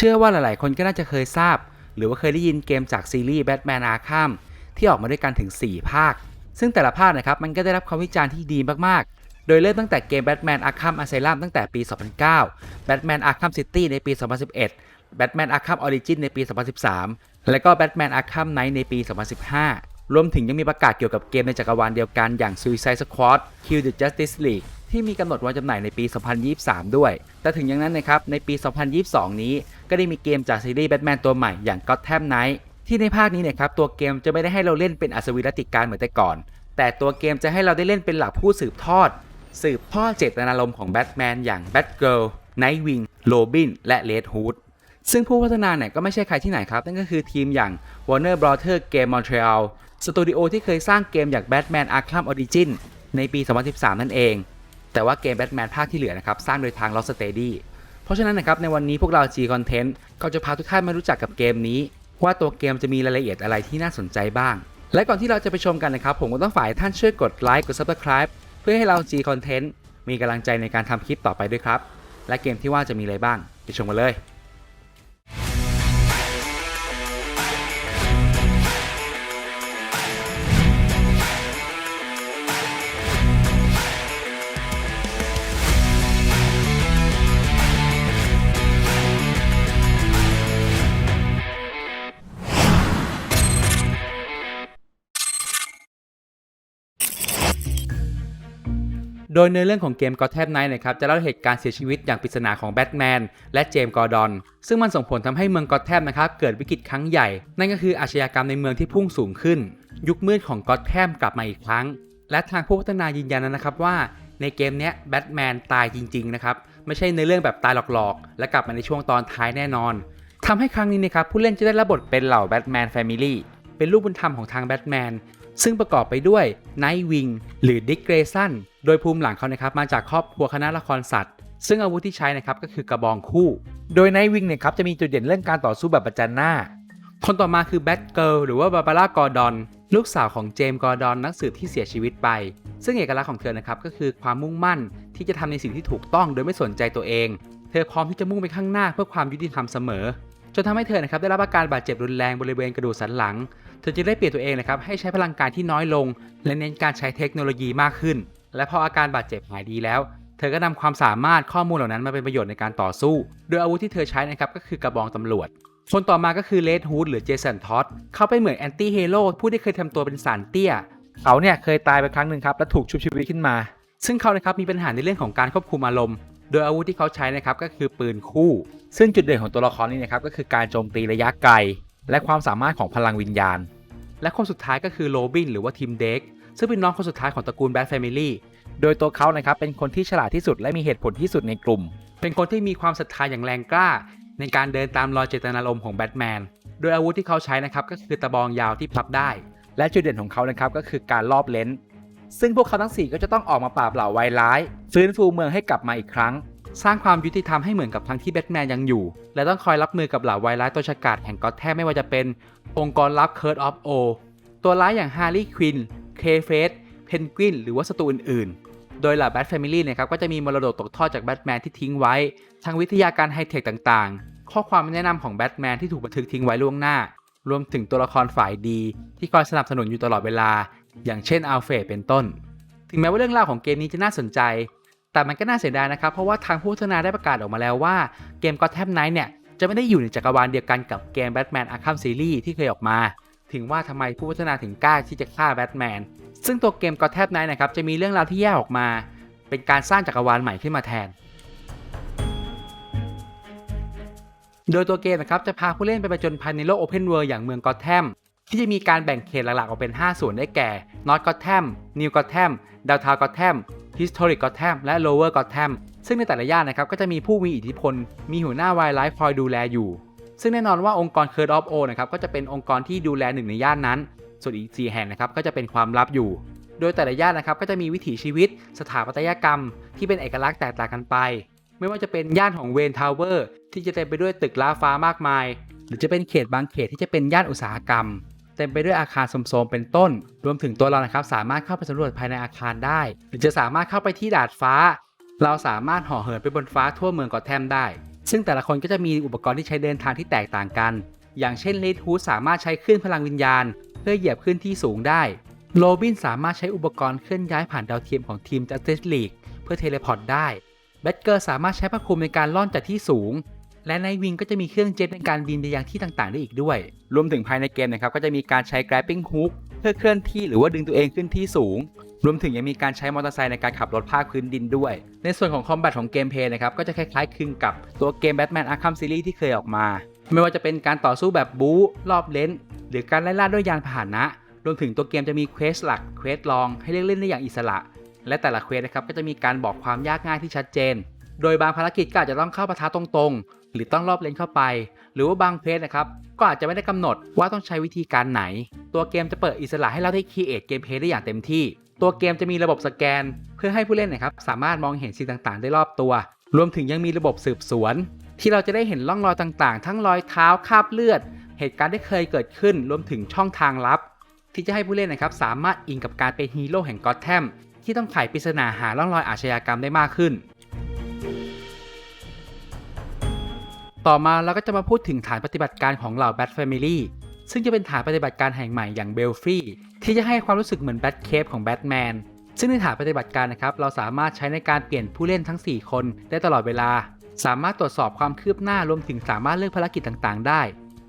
ชื่อว่าหลายๆ คนก็น่าจะเคยทราบ หรือว่าเคยได้ยินเกมจากซีรีส์ Batman Arkham ที่ออกมาด้วยกันถึง 4 ภาค ซึ่งแต่ละภาคนะครับมันก็ได้รับความวิจารณ์ที่ดีมากๆ โดยเริ่มตั้งแต่เกม Batman Arkham Asylum ตั้งแต่ปี 2009 Batman Arkham City ในปี 2011 Batman Arkham Origin ในปี 2013 และก็ Batman Arkham Knight ในปี 2015 รวมถึงยังมีประกาศเกี่ยวกับเกมในจักรวาลเดียวกันอย่าง Suicide Squad Kill the Justice League ที่มีกำหนดวันจำหน่ายในปี 2023 ด้วย แต่ถึงอย่างนั้นนะครับ ในปี 2022 นี้ก็ได้มีเกมจากซีรีส์แบทแมนตัวใหม่อย่าง Gotham Knight ที่ในภาคนี้เนี่ยครับตัวเกมจะไม่ได้ให้เราเล่นเป็นอัศวินรตติการเหมือนแต่ก่อน แต่ตัวเกมจะให้เราได้เล่นเป็นหลักผู้สืบทอด สืบทอดเจตนารมณ์ของแบทแมนอย่าง Batgirl Nightwing Robin และ Red Hood ซึ่งผู้พัฒนาเนี่ยก็ไม่ใช่ใครที่ไหนครับ นั่นก็คือทีมอย่าง Warner Brothers Game Montreal สตูดิโอที่เคยสร้างเกมอย่าง Batman Arkham Origin ในปี 2013 นั่นเอง แต่ว่าเกมแบทแมนภาคที่เหลือนะครับสร้างโดยทางลอสสเตดี้เพราะฉะนั้นนะครับในวันนี้พวกเรา G Content ก็จะพาทุกท่านมารู้จักกับเกมนี้ ว่าตัวเกมจะมีรายละเอียดอะไรที่น่าสนใจบ้าง และก่อนที่เราจะไปชมกันนะครับ ผมก็ต้องฝ่ายท่านช่วยกดไลค์กด Subscribe เพื่อให้เรา G Content มีกำลังใจในการทำคลิปต่อไปด้วยครับ และเกมที่ว่าจะมีอะไรบ้างไปชมกันเลย โดยในเรื่องของเกม Gotham Knight นะครับจะเล่าเหตุการณ์เสียชีวิตอย่างปริศนาของแบทแมนและเจมส์กอร์ดอน ซึ่งมันส่งผลทำให้เมืองกอธแทมนะครับเกิดวิกฤตครั้งใหญ่ นั่นก็คืออาชญากรรมในเมืองที่พุ่งสูงขึ้น ยุคมืดของกอธแทมกลับมาอีกครั้ง และทางผู้พัฒนายืนยันนะครับว่าในเกมเนี้ยแบทแมนตายจริงๆนะครับไม่ใช่ในเรื่องแบบตายหลอกๆ และกลับมาในช่วงตอนท้ายแน่นอนทำให้ครั้งนี้นะครับผู้เล่นจะได้รับบทเป็นเหล่าแบทแมนแฟมิลี่เป็นลูกบุญธรรมของทางแบทแมน ซึ่งประกอบไปด้วยไนท์วิงหรือดิกเกรซันโดยภูมิหลังเขานะครับมาจากครอบครัวคณะละครสัตว์ ซึ่งอาวุธที่ใช้นะครับก็คือกระบองคู่ โดยไนท์วิงเนี่ยครับจะมีจุดเด่นเรื่องการต่อสู้แบบประจันหน้า คนต่อมาคือแบทเกิลหรือว่าบาบาร่ากอร์ดอนลูกสาวของเจมส์กอร์ดอนนักสืบที่เสียชีวิตไป ซึ่งเอกลักษณ์ของเธอนะครับก็คือความมุ่งมั่นที่จะทำในสิ่งที่ถูกต้องโดยไม่สนใจตัวเอง เธอพร้อมที่จะมุ่งไปข้างหน้าเพื่อความยุติธรรมเสมอ จนทำให้เธอนะครับได้รับอาการบาดเจ็บรุนแรงบริเวณกระดูกสันหลัง เธอจึงได้เปลี่ยนตัวเองนะครับให้ใช้พลังกายที่น้อยลง และเน้นการใช้เทคโนโลยีมากขึ้น และพออาการบาดเจ็บหายดีแล้ว เธอก็นำความสามารถข้อมูลเหล่านั้นมาเป็นประโยชน์ในการต่อสู้ โดยอาวุธที่เธอใช้นะครับก็คือกระบองตำรวจคนต่อมาก็คือเลดฮูดหรือเจสันท็อตเขาไปนเหมือนแอนตี้ฮีโร่ผู้ที่เคยทำตัวเป็นสารเตี้ย เขาเนี่ยเคยตายไปครั้งหนึ่งครับและถูกชุบชีวิตขึ้นมา ซึ่งเขานะครับมีปัญหาในเรื่องของการควบคุมอารมณ์ โดยอาวุธที่เขาใช้นะครับก็คือปืนคู่ ซึ่งจุดเด่นของตัวละครนี้นะครับก็คือการโจมตีระยะไกล และความสามารถของพลังวิญญาณ และคนสุดท้ายก็คือโรบินหรือว่าทีมเด็กซึ่งเป็นน้องคนสุดท้ายของตระกูลแบทแฟมิลี่โดยตัวเขานะครับเป็นคนที่ฉลาดที่สุดและมีเหตุผลที่สุดในกลุ่ม เป็นคนที่มีความศรัทธาอย่างแรงกล้า ในการเดินตามรอยเจตนารมณ์ของแบทแมน โดยอาวุธที่เขาใช้นะครับก็คือตะบองยาวที่พับได้ และจุดเด่นของเขานะครับก็คือการลอบเลนส์ซึ่งพวกเขาทั้ง 4 ก็จะต้องออกมาปราบเหล่าไวร้าย ฟื้นฟูเมืองให้กลับมาอีกครั้ง สร้างความยุติธรรมให้เหมือนกับทั้งที่แบทแมนยังอยู่ และต้องคอยรับมือกับเหล่าวายร้ายตัวฉกาจแห่งก็อตแทมไม่ว่าจะเป็น องค์กรลับเคิร์ดออฟโอตัวร้ายอย่างฮาร์ลีย์ควินเคเฟสเพนกวินหรือว่าศัตรูอื่นๆ โดยเหล่าแบทแฟมิลี่นะครับก็จะมีมรดกตกทอดจากแบทแมนที่ทิ้งไว้ ทั้งวิทยาการไฮเทคต่างๆ ข้อความแนะนำของแบทแมนที่ถูกบันทึกทิ้งไว้ล่วงหน้า รวมถึงตัวละครฝ่ายดี ที่คอยสนับสนุนอยู่ตลอดเวลา อย่างเช่นอัลเฟรดเป็นต้น ถึงแม้ว่าเรื่องราวของเกมนี้จะน่าสนใจ แต่มันก็น่าเสียดายนะครับ เพราะว่าทางผู้พัฒนาได้ประกาศออกมาแล้วว่าเกม Gotham Knight เนี่ย จะไม่ได้อยู่ในจักรวาลเดียวกันกับเกม Batman Arkham Series ที่เคยออกมา ถึงว่าทำไมผู้พัฒนาถึงกล้าที่จะฆ่าแบทแมนซึ่งตัวเกม Gotham Knight นะครับจะมีเรื่องราวที่แยกออกมา เป็นการสร้างจักรวาลใหม่ขึ้นมาแทน โดยตัวเกมนะครับจะพาผู้เล่นไปประจนภัยในโลก Open World อย่างเมืองกอ t แ a m ที่จะมีการแบ่งเขตหลักๆออกเป็น 5 ส่วนได้แก่ North Gotham New Gotham Downtown Gotham Historic Gotham และ Lower Gotham ซึ่งในแต่ละย่านนะครับก็จะมีผู้มีอิทธิพล มีหัวหน้าวายไลฟ์คอยดูแลอยู่ ซึ่งแน่นอนว่าองค์กร Curse of O นะครับก็จะเป็นองค์กรที่ดูแลหนึ่งในย่านนั้น ส่วนอีก 4 แห่งนะครับก็จะเป็นความลับอยู่ โดยแต่ละย่านนะครับก็จะมีวิถีชีวิต สถาปัตยกรรม ที่เป็นเอกลักษณ์แตกต่างกันไป ไม่ว่าจะเป็นย่านของเวนทาวเวอร์ที่จะเต็มไปด้วยตึกล้าฟ้ามากมาย หรือจะเป็นเขตบางเขตที่จะเป็นย่านอุตสาหกรรม เต็มไปด้วยอาคารสมโทรมเป็นต้น รวมถึงตัวเรานะครับสามารถเข้าไปสำรวจภายในอาคารได้ หรือจะสามารถเข้าไปที่ดาดฟ้า เราสามารถห่อเหินไปบนฟ้าทั่วเมืองกอแทมได้ ซึ่งแต่ละคนก็จะมีอุปกรณ์ที่ใช้เดินทางที่แตกต่างกัน อย่างเช่นเลดฮูสามารถใช้คลื่นพลังวิญญาณ เพื่อเหยียบขึ้นที่สูงได้โรบินสามารถใช้อุปกรณ์เคลื่อนย้ายผ่านดาวเทียมของทีม Justice League เพื่อเทเลพอร์ตได้แบทเกอร์สามารถใช้ผ้าคลุมในการล่อนจากที่สูง และในวิงก็จะมีเครื่องเจ็ตในการบินไปยังที่ต่างๆได้อีกด้วย รวมถึงภายในเกมนะครับก็จะมีการใช้ grabbing hook เพื่อเคลื่อนที่หรือว่าดึงตัวเองขึ้นที่สูง รวมถึงยังมีการใช้มอเตอร์ไซค์ในการขับรถภาคพื้นดินด้วย ในส่วนของคอมแบทของเกมเพย์นะครับก็จะคล้ายๆคลึงกับตัวเกม Batman Arkham Series ที่เคยออกมา ไม่ว่าจะเป็นการต่อสู้แบบบู๊รอบเลนหรือการไล่ล่าด้วยยานพาหนะรวมถึงตัวเกมจะมีเควสหลักเควสรองให้เลือกเล่นได้อย่างอิสระ และแต่ละเควสนะครับก็จะมีการบอกความยากง่ายที่ชัดเจน โดยบางภารกิจก็อาจจะต้องเข้าปะทะตรงๆ หรือต้องรอบเลนเข้าไป หรือว่าบางเควสนะครับ ก็อาจจะไม่ได้กำหนดว่าต้องใช้วิธีการไหน ตัวเกมจะเปิดอิสระให้เราได้คีเอทเกมเพลย์ได้อย่างเต็มที่ ตัวเกมจะมีระบบสแกน เพื่อให้ผู้เล่นนะครับสามารถมองเห็นสิ่งต่างๆ ได้รอบตัว รวมถึงยังมีระบบสืบสวน ที่เราจะได้เห็นร่องรอยต่างๆ ทั้งรอยเท้าคราบเลือด เหตุการณ์ที่เคยเกิดขึ้น รวมถึงช่องทางลับ ที่จะให้ผู้เล่นนะครับสามารถอิงกับการเป็นฮีโร่แห่งกอตแทมที่ต้องไขปริศนาหาร่องรอยอาชญากรรมได้มากขึ้น ต่อมาเราก็จะมาพูดถึงฐานปฏิบัติการของเหล่า Bat Family ซึ่งจะเป็นฐานปฏิบัติการแห่งใหม่อย่างเบลฟรีที่จะให้ความรู้สึกเหมือนแบทเคปของแบทแมนซึ่งในฐานปฏิบัติการนะครับเราสามารถใช้ในการเปลี่ยนผู้เล่นทั้ง 4 คนได้ตลอดเวลา สามารถตรวจสอบความคืบหน้ารวมถึงสามารถเลือกภารกิจต่างๆ ได้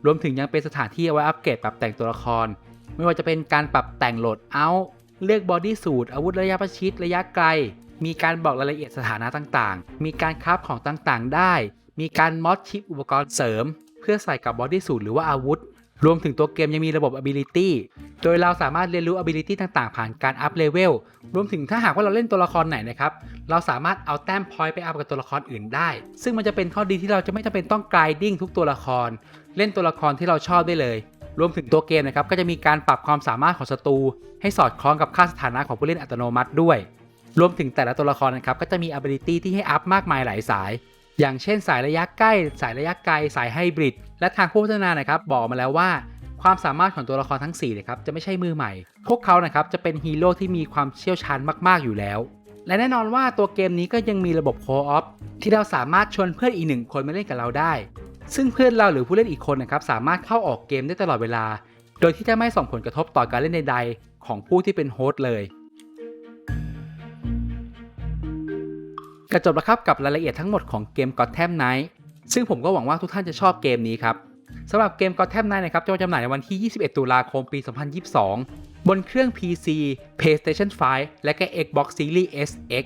รวมถึงยังเป็นสถานที่เอาไว้อัปเกรดปรับแต่งตัวละคร ไม่ว่าจะเป็นการปรับแต่งโหลดเอาเลือกบอดี้สูทอาวุธระยะประชิดระยะไกล มีการบอกรายละเอียดสถานะต่างๆ มีการคราฟของต่างๆ ได้ มีการมอดชิปอุปกรณ์เสริม เพื่อใส่กับบอดี้สูทหรือว่าอาวุธ รวมถึงตัวเกมยังมีระบบ ability โดยเราสามารถเรียนรู้ ability ต่างๆ ผ่านการอัพเลเวล รวมถึงถ้าหากว่าเราเล่นตัวละครไหนนะครับ เราสามารถเอาแต้มพอยต์ไปอัพกับตัวละครอื่นได้ ซึ่งมันจะเป็นข้อดีที่เราจะไม่จำเป็นต้องกรายดิ้งทุกตัวละคร เล่นตัวละครที่เราชอบได้เลยรวมถึงตัวเกมนะครับก็จะมีการปรับความสามารถของศัตรู ให้สอดคล้องกับค่าสถานะของผู้เล่นอัตโนมัติด้วย รวมถึงแต่ละตัวละครนะครับก็จะมี ability ที่ให้อัพมากมายหลายสาย อย่างเช่นสายระยะใกล้ สายระยะไกล สายไฮบริด และทางผู้พัฒนานะครับบอกมาแล้วว่าความสามารถของตัวละครทั้ง4นะครับจะไม่ใช่มือใหม่ พวกเขานะครับจะเป็นฮีโร่ที่มีความเชี่ยวชาญมาก ๆ อยู่แล้ว และแน่นอนว่าตัวเกมนี้ก็ยังมีระบบโคออฟที่เราสามารถชวนเพื่อนอีกหนึ่งคนมาเล่นกับเราได้ ซึ่งเพื่อนเราหรือผู้เล่นอีกคนนะครับสามารถเข้าออกเกมได้ตลอดเวลา โดยที่จะไม่ส่งผลกระทบต่อการเล่นใด ๆ ของผู้ที่เป็นโฮสต์เลย ก็จบแล้วครับกับรายละเอียดทั้งหมดของเกม Gotham Knight ซึ่งผมก็หวังว่าทุกท่านจะชอบเกมนี้ครับสำหรับเกม Gotham Knight นะครับจะมาจำหน่ายในวันที่ 21 ตุลาคมปี 2022 บนเครื่อง PC PlayStation 5 และก็ Xbox Series SX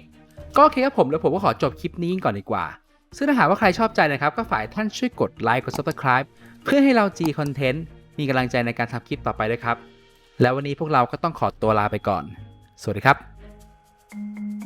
ก็โอเคครับผมแล้วผมก็ขอจบคลิปนี้ก่อนดีกว่า ซึ่งถ้าหากว่าใครชอบใจนะครับ ก็ฝ่ายท่านช่วยกดไลค์กด Subscribe เพื่อให้เรา G Content มีกำลังใจในการทำคลิปต่อไปด้วยครับ แล้ววันนี้พวกเราก็ต้องขอตัวลาไปก่อน สวัสดีครับ